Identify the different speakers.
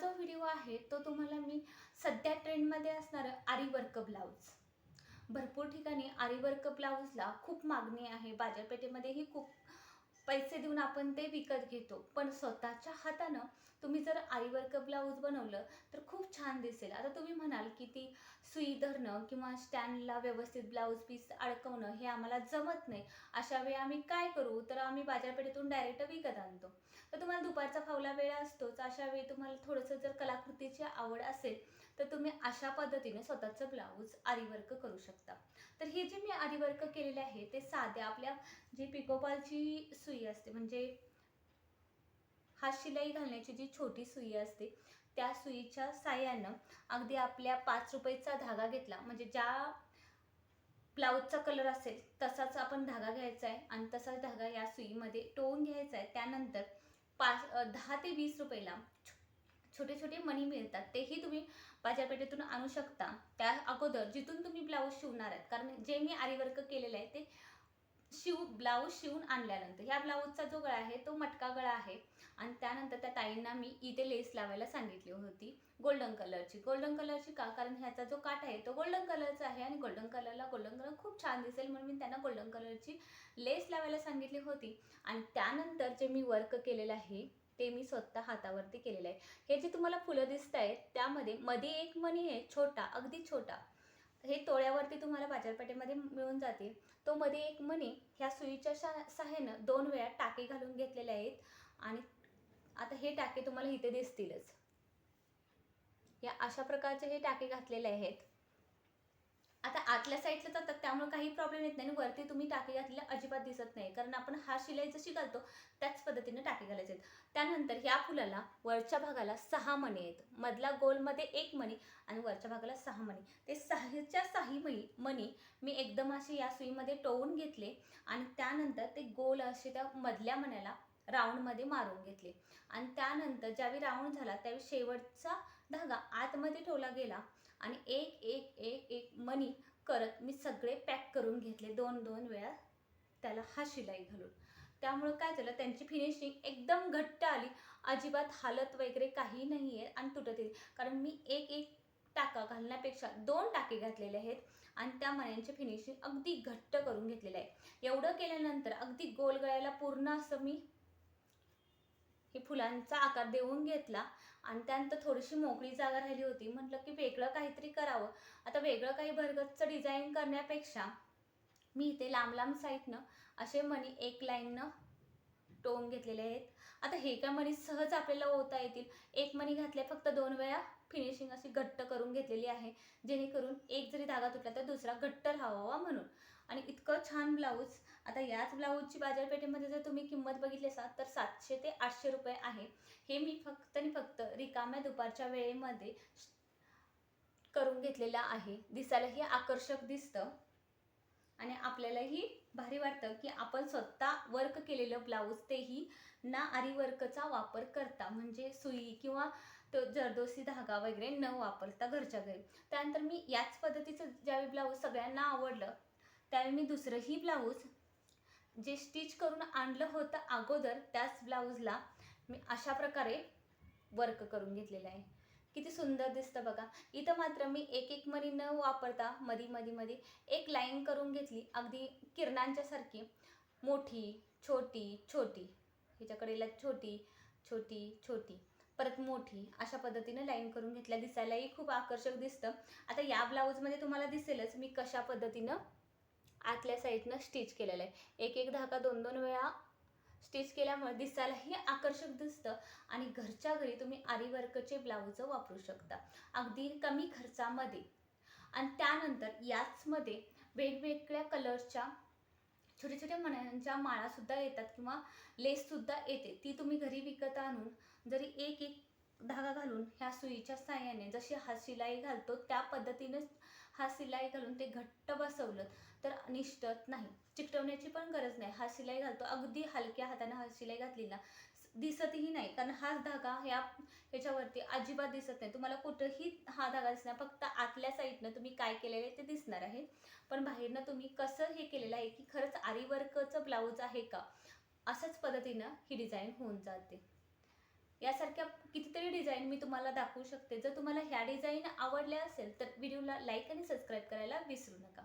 Speaker 1: जो व्हिडिओ आहे तो तुम्हाला मी सध्या ट्रेंडमध्ये असणारं आरी वर्क ब्लाऊज भरपूर ठिकाणी आरी वर्क ब्लाऊजला खूप मागणी आहे. बाजारपेठेमध्येही खूप पैसे देऊन आपण ते विकत घेतो. पण स्वतःच्या हातानं तुम्ही जर आरीवर्क ब्लाऊज बनवलं तर खूप छान दिसेल. आता तुम्ही म्हणाल की ती सुई धरणं किंवा स्टँडला व्यवस्थित ब्लाऊज पीस अडकवणं हे आम्हाला जमत नाही. अशा वेळी आम्ही काय करू? तर आम्ही बाजारपेठेतून डायरेक्ट विकत आणतो. तर तुम्हाला दुपारचा फावला वेळ असतोच. अशा वेळी तुम्हाला थोडंसं जर कलाकृतीची आवड असेल तर तुम्ही अशा पद्धतीने स्वतःचं ब्लाऊज आरीवर्क करू शकता. तर हे जे मी आरीवर्क केलेले आहे ते साध्या आपल्या जी पिकोपालची सुई असते म्हणजे हात शिलाई घालण्याची जी छोटी सुई असते त्या सुईच्या साह्यानं अगदी आपल्या पाच रुपयेचा धागा घेतला. म्हणजे ज्या ब्लाऊजचा कलर असेल तसाच आपण धागा घ्यायचा आहे आणि तसाच धागा या सुईमध्ये टोवून घ्यायचा आहे. त्यानंतर पाच दहा ते वीस रुपयाला छोटे छोटे मणी मिळतात. तेही तुम्ही बाजारपेठेतून आणू शकता. त्या अगोदर जिथून तुम्ही ब्लाऊज शिवणार आहेत. कारण जे मी आरीवर्क केलेलं आहे शिव ब्लाऊज शिवून आणल्यानंतर ह्या ब्लाऊजचा जो गळा आहे तो मटका गळा आहे. आणि त्यानंतर त्या ताईंना मी इथे लेस लावायला सांगितली होती गोल्डन कलरची. गोल्डन कलरची का? कारण ह्याचा जो काठ आहे तो गोल्डन कलरचा आहे आणि गोल्डन कलरला गोल्डन कलर खूप छान दिसेल म्हणून मी त्यांना गोल्डन कलरची लेस लावायला सांगितली होती. आणि त्यानंतर जे मी वर्क केलेलं आहे ते मी स्वतः हातावरती केलेलं आहे. हे जे तुम्हाला फुलं दिसत आहेत त्यामध्ये मध्ये एक मणी आहे छोटा अगदी छोटा. हे तोळ्यावरती तुम्हाला बाजारपेठेमध्ये मिळून जाते तो मध्ये एक मणी ह्या सुईच्या शा सहाय्यानं दोन वेळा टाके घालून घेतलेले आहेत आणि आता हे टाके तुम्हाला इथे दिसतीलच. या अशा प्रकारचे हे टाके घातलेले आहेत. आतल्या साईडला जातात त्यामुळे काही प्रॉब्लेम येत नाही आणि वरती तुम्ही टाके घातलेले अजिबात दिसत नाही. कारण आपण हा शिलाई जशी घालतो त्याच पद्धतीने टाके घालायचे आहेत. त्यानंतर ह्या फुलाला वरच्या भागाला सहा मणी आहेत. मधला गोलमध्ये एक मणी आणि वरच्या भागाला सहा मणी. ते सहाच्या साही मणी मणी मी एकदम असे या सुईमध्ये टोवून घेतले आणि त्यानंतर ते गोल असे त्या मधल्या मण्याला राऊंडमध्ये मारून घेतले. आणि त्यानंतर ज्यावेळी राऊंड झाला त्यावेळी शेवटचा धागा आतमध्ये ठेवला गेला आणि एक एक एक एक मणी करत मी सगळे पॅक करून घेतले दोन दोन वेळा त्याला हा शिलाई घालून. त्यामुळं काय झालं त्यांची फिनिशिंग एकदम घट्ट आली. अजिबात हालत वगैरे काही नाही आहे आणि तुटत येईल कारण मी एक एक टाका घालण्यापेक्षा दोन टाके घातलेले आहेत आणि त्या मण्यांचे फिनिशिंग अगदी घट्ट करून घेतलेलं आहे. एवढं केल्यानंतर अगदी गोल गळ्याला पूर्ण असं मी हे फुलांचा आकार देऊन घेतला आणि त्यानंतर थोडीशी मोकळी जागा राहिली होती. म्हटलं की वेगळं काहीतरी करावं. आता वेगळं काही भरगतचं डिझाईन करण्यापेक्षा मी इथे लांब लांब साईडनं असे मणी एक लाईननं टोन घेतलेले आहेत. आता हे काय मणी सहज आपल्याला ओता येतील? एक मणी घातले फक्त दोन वेळा फिनिशिंग अशी घट्ट करून घेतलेली आहे. जेणेकरून एक जरी धागा तुटला तर दुसरा घट्ट राहावा म्हणून. आणि इतकं छान ब्लाऊज आता याच ब्लाऊजची बाजारपेठेमध्ये जर तुम्ही किंमत बघितली असाल तर सातशे ते आठशे रुपये आहे. हे मी फक्त आणि फक्त रिकाम्या दुपारच्या वेळेमध्ये करून घेतलेलं आहे. दिसायलाही आकर्षक दिसतं. आणि आपल्यालाही भारी वाटतं की आपण स्वतः वर्क केलेलं ब्लाऊज तेही ना आरी वर्कचा वापर करता. म्हणजे सुई किंवा तो जरदोसी धागा वगैरे न वापरता घरच्या घरी. त्यानंतर मी याच पद्धतीचं ज्यावेळी ब्लाऊज सगळ्यांना आवडलं त्यावेळी मी दुसरंही ब्लाऊज जे स्टिच करून आणलं होतं अगोदर त्याच ब्लाऊजला मी अशा प्रकारे वर्क करून घेतलेलं आहे. किती सुंदर दिसतं बघा. इथं मात्र मी एक एक मरी न वापरता मधी मधी मधी एक लाईन करून घेतली. अगदी किरणांच्या सारखी. मोठी छोटी छोटी. ह्याच्याकडेला छोटी छोटी छोटी. परत मोठी अशा पद्धतीने लाईन करून घेतल्या. दिसायलाही खूप आकर्षक दिसतं. आता या ब्लाऊजमध्ये तुम्हाला दिसेलच मी कशा पद्धतीनं आतल्या साईडनं स्टिच केलेलं आहे. एक एक धागा दोन दोन वेळा स्टिच केल्यामुळे दिसायलाही आकर्षक दिसतं आणि घरच्या घरी तुम्ही आरी वर्कचे ब्लाऊज वापरू शकता. अगदी कमी खर्चामध्ये. आणि त्यानंतर याचमध्ये वेगवेगळ्या कलरच्या छोट्या छोट्या मण्यांच्या माळासुद्धा येतात किंवा लेससुद्धा येते. ती तुम्ही घरी विकत आणून जरी एक एक धागा घालून ह्या सुईच्या साह्याने जशी हा शिलाई घालतो त्या पद्धतीनेच हा शिलाई घालून ते घट्ट बसवलं तर निष्ठत नाही. चिकटवण्याची पण गरज नाही. हा शिलाई घालतो. अगदी हलक्या हाताने हा शिलाई घातली ना दिसतही नाही. कारण हाच धागा ह्या ह्याच्यावरती अजिबात दिसत नाही. तुम्हाला कुठंही हा धागा दिसणार फक्त आतल्या साईडनं तुम्ही काय केलेलं आहे ते दिसणार आहे. पण बाहेरनं तुम्ही कसं हे केलेलं आहे की खरंच आरीवर्कचं ब्लाऊज आहे का? असंच पद्धतीनं ही डिझाईन होऊन जाते. यासारख्या कितीतरी डिझाईन मी तुम्हाला दाखवू शकते. जर तुम्हाला ह्या डिझाईन आवडल्या असेल तर व्हिडिओला लाईक आणि सबस्क्राईब करायला विसरू नका.